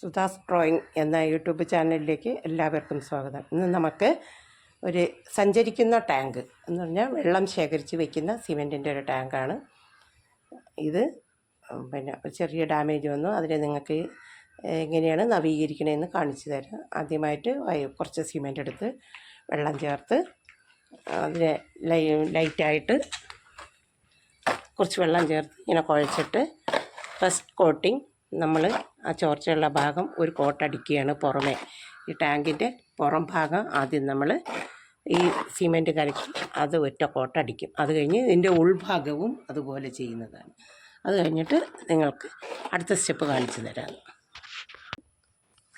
സുധാസ് drawing എന്ന YouTube ചാനലിലേക്ക് എല്ലാവർക്കും സ്വാഗതം. ഇന്ന് നമുക്ക് ഒരു സഞ്ചരിക്കുന്ന ടാങ്ക് എന്ന് പറഞ്ഞാൽ വെള്ളം ശേഖരിച്ച് വെക്കുന്ന സിമെന്റിന്റെ ഒരു ടാങ്കാണ്. ഇത് പിന്നെ ഒരു ചെറിയ ഡാമേജ് വന്നു. അതിനെ നിങ്ങൾക്ക് എങ്ങനെയാണ് നവീകരിക്കണമെന്ന് കാണിച്ചു തരാം. ആദ്യമായിട്ട് കുറച്ച് സിമെന്റ് എടുത്ത് വെള്ളം ചേർത്ത് അതിനെ ലൈ ലൈറ്റായിട്ട് കുറച്ച് വെള്ളം ചേർത്ത് ഇങ്ങനെ കുഴച്ചിട്ട് ഫസ്റ്റ് കോട്ടിങ് നമ്മൾ ആ ചോർച്ചയുള്ള ഭാഗം ഒരു കോട്ടടിക്കുകയാണ് പുറമേ. ഈ ടാങ്കിന്റെ പുറം ഭാഗം ആദ്യം നമ്മൾ ഈ സിമെന്റ് കലക്കി അത് ഒറ്റ കോട്ടടിക്കും. അത് കഴിഞ്ഞ് ഇതിന്റെ ഉൾഭാഗവും അതുപോലെ ചെയ്യുന്നതാണ്. അത് കഴിഞ്ഞിട്ട് നിങ്ങൾക്ക് അടുത്ത സ്റ്റെപ്പ് കാണിച്ചു തരാം.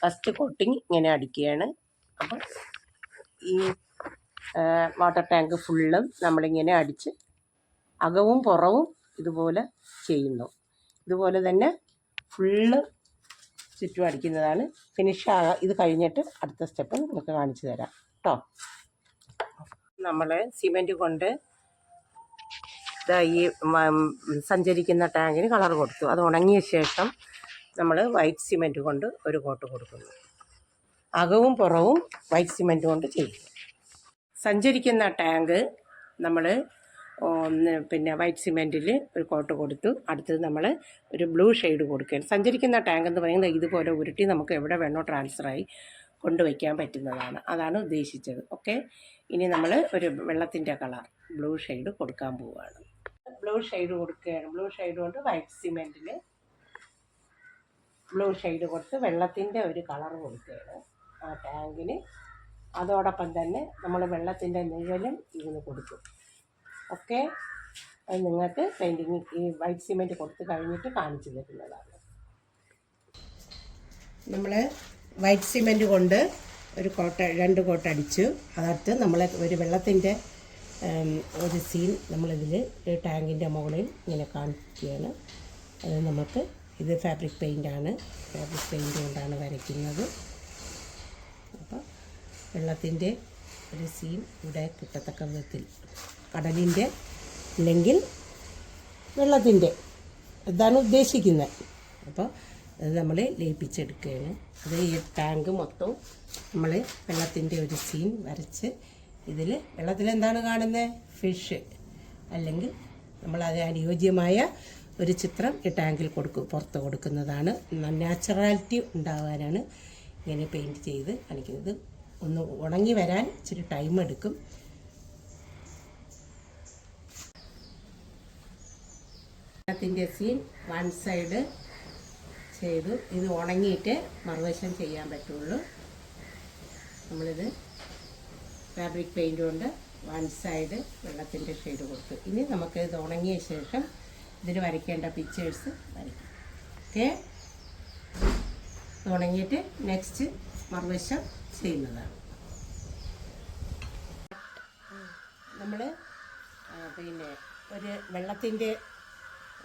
ഫസ്റ്റ് കോട്ടിങ് ഇങ്ങനെ അടിക്കുകയാണ്. അപ്പോൾ ഈ വാട്ടർ ടാങ്ക് ഫുള്ളും നമ്മളിങ്ങനെ അടിച്ച് അകവും പുറവും ഇതുപോലെ ചെയ്യുന്നു. ഇതുപോലെ തന്നെ ഫുള്ള് ചുറ്റും അടിക്കുന്നതാണ്. ഫിനിഷ് ആകാ ഇത് കഴിഞ്ഞിട്ട് അടുത്ത സ്റ്റെപ്പ് നിങ്ങൾക്ക് കാണിച്ചു തരാം. കേട്ടോ നമ്മൾ സിമെന്റ് കൊണ്ട് ഈ സഞ്ചരിക്കുന്ന ടാങ്കിന് കളർ കൊടുത്തു. അത് ഉണങ്ങിയ ശേഷം നമ്മൾ വൈറ്റ് സിമെന്റ് കൊണ്ട് ഒരു കോട്ട് കൊടുക്കുന്നു. അകവും പുറവും വൈറ്റ് സിമെന്റ് കൊണ്ട് ചെയ്യും സഞ്ചരിക്കുന്ന ടാങ്ക് നമ്മൾ പിന്നെ വൈറ്റ് സിമെന്റിൽ ഒരു കോട്ട് കൊടുത്തു. അടുത്തത് നമ്മൾ ഒരു ബ്ലൂ ഷെയ്ഡ് കൊടുക്കുകയാണ്. സഞ്ചരിക്കുന്ന ടാങ്ക് എന്ന് പറയുന്നത് ഇതുപോലെ ഉരുട്ടി നമുക്ക് എവിടെ വേണോ ട്രാൻസ്ഫറായി കൊണ്ടുവയ്ക്കാൻ പറ്റുന്നതാണ്. അതാണ് ഉദ്ദേശിച്ചത്. ഓക്കെ ഇനി നമ്മൾ ഒരു വെള്ളത്തിന്റെ കളർ ബ്ലൂ ഷെയ്ഡ് കൊടുക്കാൻ പോവുകയാണ്. ബ്ലൂ ഷെയ്ഡ് കൊടുക്കുകയാണ്. ബ്ലൂ ഷെയ്ഡ് കൊണ്ട് വൈറ്റ് സിമെന്റിൽ ബ്ലൂ ഷെയ്ഡ് കൊടുത്ത് വെള്ളത്തിന്റെ ഒരു കളർ കൊടുക്കുകയാണ് ആ ടാങ്കിന് അതോടൊപ്പം തന്നെ നമ്മൾ വെള്ളത്തിന്റെ നിഴലും ഇതിന് കൊടുക്കും അത് നിങ്ങൾക്ക് പെയിന്റിങ് ഈ വൈറ്റ് സിമെന്റ് കൊടുത്ത് കഴിഞ്ഞിട്ട് കാണിച്ചു തരുന്നതാണ്. നമ്മൾ വൈറ്റ് സിമെന്റ് കൊണ്ട് ഒരു കോട്ട രണ്ട് കോട്ട അടിച്ചു. അതടുത്ത് നമ്മൾ ഒരു വെള്ളത്തിന്റെ ഒരു സീൻ നമ്മളിതിൽ ടാങ്കിന്റെ മുകളിൽ ഇങ്ങനെ കാണിക്കുകയാണ്. അത് നമുക്ക് ഇത് ഫാബ്രിക് പെയിന്റാണ് ഫാബ്രിക് പെയിന്റ് കൊണ്ടാണ് വരയ്ക്കുന്നത്. അപ്പോൾ വെള്ളത്തിന്റെ ഒരു സീൻ ഇവിടെ കിട്ടത്തക്ക വിധത്തിൽ കടലിന്റെ അല്ലെങ്കിൽ വെള്ളത്തിന്റെ. ഇതാണ് ഉദ്ദേശിക്കുന്നത്. അപ്പോൾ അത് നമ്മൾ ലയിപ്പിച്ചെടുക്കുകയാണ്. അത് ഈ ടാങ്ക് മൊത്തവും നമ്മൾ വെള്ളത്തിന്റെ ഒരു സീൻ വരച്ച് ഇതിൽ വെള്ളത്തിൽ എന്താണ് കാണുന്നത്? ഫിഷ് അല്ലെങ്കിൽ നമ്മൾ അത് അനുയോജ്യമായ ഒരു ചിത്രം ഈ ടാങ്കിൽ കൊടുക്കും പുറത്ത് കൊടുക്കുന്നതാണ്. നാച്ചുറാലിറ്റി ഉണ്ടാകാനാണ് ഇങ്ങനെ പെയിന്റ് ചെയ്ത് കാണിക്കുന്നത്. ഒന്ന് ഉണങ്ങി വരാൻ ഇച്ചിരി ടൈം എടുക്കും. വെള്ളത്തിന്റെ സീൻ വൺ സൈഡ് ചെയ്തു. ഇത് ഉണങ്ങിയിട്ട് മറുവശം ചെയ്യാൻ പറ്റുള്ളൂ. നമ്മളിത് ഫാബ്രിക് പെയിന്റ് കൊണ്ട് വൺ സൈഡ് വെള്ളത്തിന്റെ ഷെയ്ഡ് കൊടുത്തു. ഇനി നമുക്ക് ഇത് ഉണങ്ങിയ ശേഷം ഇതിൽ വരയ്ക്കേണ്ട പിക്ചേഴ്സ് വരയ്ക്കാം. ഓക്കെ? ഉണങ്ങിയിട്ട് നെക്സ്റ്റ് മറുവശം ചെയ്യുന്നതാണ്. നമ്മൾ പിന്നെ ഒരു വെള്ളത്തിന്റെ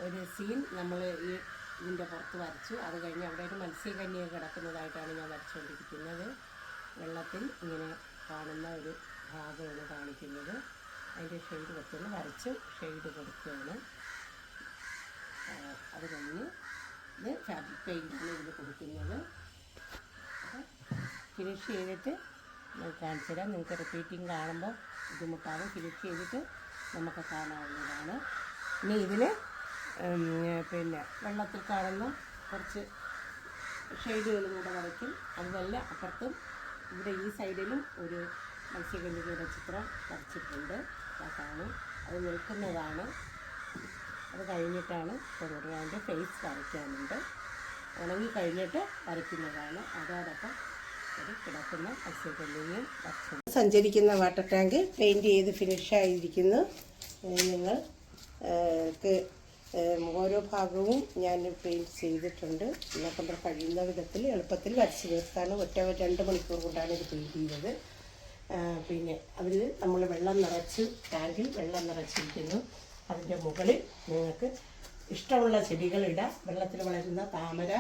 ഒരു സീൻ നമ്മൾ ഈ ഇതിന്റെ പുറത്ത് വരച്ചു. അത് കഴിഞ്ഞ് അവിടെ ഒരു മത്സ്യകന്യ കിടക്കുന്നതായിട്ടാണ് ഞാൻ വരച്ചുകൊണ്ടിരിക്കുന്നത് വെള്ളത്തിൽ ഇങ്ങനെ കാണുന്ന ഒരു ഭാഗമാണ് കാണിക്കുന്നത്. അതിന്റെ ഷെയ്ഡ് വെച്ചൊന്ന് വരച്ച് ഷെയ്ഡ് കൊടുക്കുകയാണ്. അത് കഴിഞ്ഞ് ഇത് ഫാബ്രിക് പെയിന്റാണ് ഇതിൽ കൊടുക്കുന്നത്. ഫിനിഷ് ചെയ്തിട്ട് കാണിച്ചു തരാം. നിങ്ങൾക്ക് റിപ്പീറ്റിംഗ് കാണുമ്പോൾ ബുദ്ധിമുട്ടാകും ഫിനിഷ് ചെയ്തിട്ട് നമുക്ക് കാണാവുന്നതാണ്. ഇനി ഇതിൽ പിന്നെ വെള്ളത്തിൽ കറന്ന് കുറച്ച് ഷെയ്ഡുകളും കൂടെ വരയ്ക്കും. അതുപോലെ അപ്പുറത്തും ഇവിടെ ഈ സൈഡിലും ഒരു മത്സ്യകന്യകയുടെ ചിത്രം വരച്ചിട്ടുണ്ട്. അതാണ്. അത് നിൽക്കുന്നതാണ്. അത് കഴിഞ്ഞിട്ടാണ് കൊണ്ടുവരാന്റെ ഫേസ് വരയ്ക്കാനുണ്ട്. ഉണങ്ങി കഴിഞ്ഞിട്ട് വരയ്ക്കുന്നതാണ്. അതോടൊപ്പം ഒരു കിടക്കുന്ന മത്സ്യകന്യയും വരച്ചു. സഞ്ചരിക്കുന്ന വാട്ടർ ടാങ്ക് പെയിന്റ് ചെയ്ത് ഫിനിഷായിരിക്കുന്നു നിങ്ങൾ ക്ക് ഓരോ ഭാഗവും ഞാൻ പെയിന്റ് ചെയ്തിട്ടുണ്ട്. നമ്മൾ കഴിയുന്ന വിധത്തിൽ എളുപ്പത്തിൽ വരച്ച് തീർത്താണ് ഒറ്റ രണ്ട് മണിക്കൂർ കൊണ്ടാണ് ഇത് പെയിന്റ് ചെയ്തത്. പിന്നെ അതിൽ നമ്മൾ വെള്ളം നിറച്ച് ടാങ്കിൽ വെള്ളം നിറച്ചിരിക്കുന്നു. അതിന്റെ മുകളിൽ നിങ്ങൾക്ക് ഇഷ്ടമുള്ള ചെടികളിടാം വെള്ളത്തിൽ വളരുന്ന താമര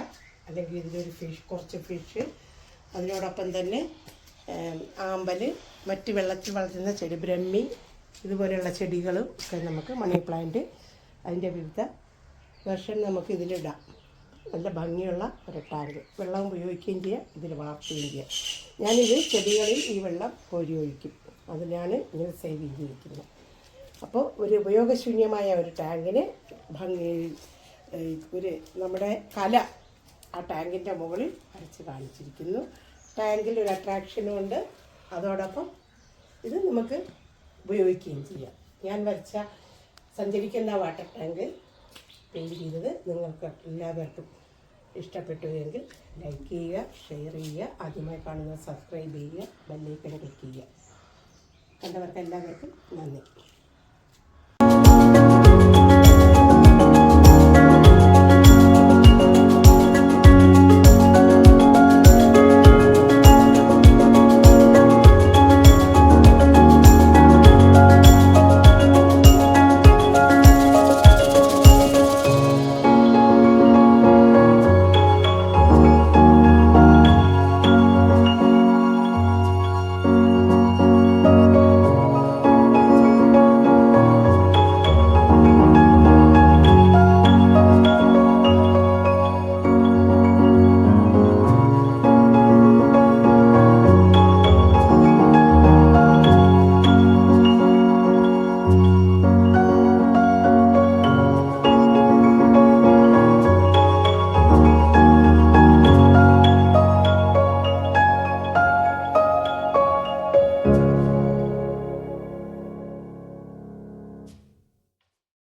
അല്ലെങ്കിൽ ഇതിലൊരു ഫിഷ് കുറച്ച് ഫിഷ് അതിനോടൊപ്പം തന്നെ ആമ്പൽ മറ്റ് വെള്ളത്തിൽ വളരുന്ന ചെടി ബ്രഹ്മി ഇതുപോലെയുള്ള ചെടികളും ഒക്കെ നമുക്ക് മണി പ്ലാന്റ് അതിന്റെ വിവിധ വെർഷൻ നമുക്ക് ഇതിലിടാം നല്ല ഭംഗിയുള്ള ഒരു ടാങ്ക്. വെള്ളം ഉപയോഗിക്കുകയും ചെയ്യാം ഇതിൽ വളർത്തുകയും ചെയ്യാം. ഞാനിത് ചെടികളിൽ ഈ വെള്ളം കോരി ഒഴിക്കും. അതിനാണ് ഇങ്ങനെ സേവ് ചെയ്തിരിക്കുന്നത് അപ്പോൾ ഒരു ഉപയോഗശൂന്യമായ ഒരു ടാങ്കിന് ഭംഗി ഒരു നമ്മുടെ കല ആ ടാങ്കിന്റെ മുകളിൽ വരച്ച് കാണിച്ചിരിക്കുന്നു. ടാങ്കിൽ ഒരു അട്രാക്ഷനും ഉണ്ട്. അതോടൊപ്പം ഇത് നമുക്ക് ഉപയോഗിക്കുകയും ചെയ്യാം. ഞാൻ വരച്ച സഞ്ചരിക്കുന്ന വാട്ടർ ടാങ്ക് പെയിന്റ് ചെയ്തത് നിങ്ങൾക്ക് എല്ലാവർക്കും ഇഷ്ടപ്പെട്ടു എങ്കിൽ ലൈക്ക് ചെയ്യുക ഷെയർ ചെയ്യുക ആദ്യമായി കാണുന്നത് സബ്സ്ക്രൈബ് ചെയ്യുക ബെല്ലൈക്കൺ ക്ലിക്ക് ചെയ്യുക. കണ്ടവർക്ക് എല്ലാവർക്കും നന്ദി.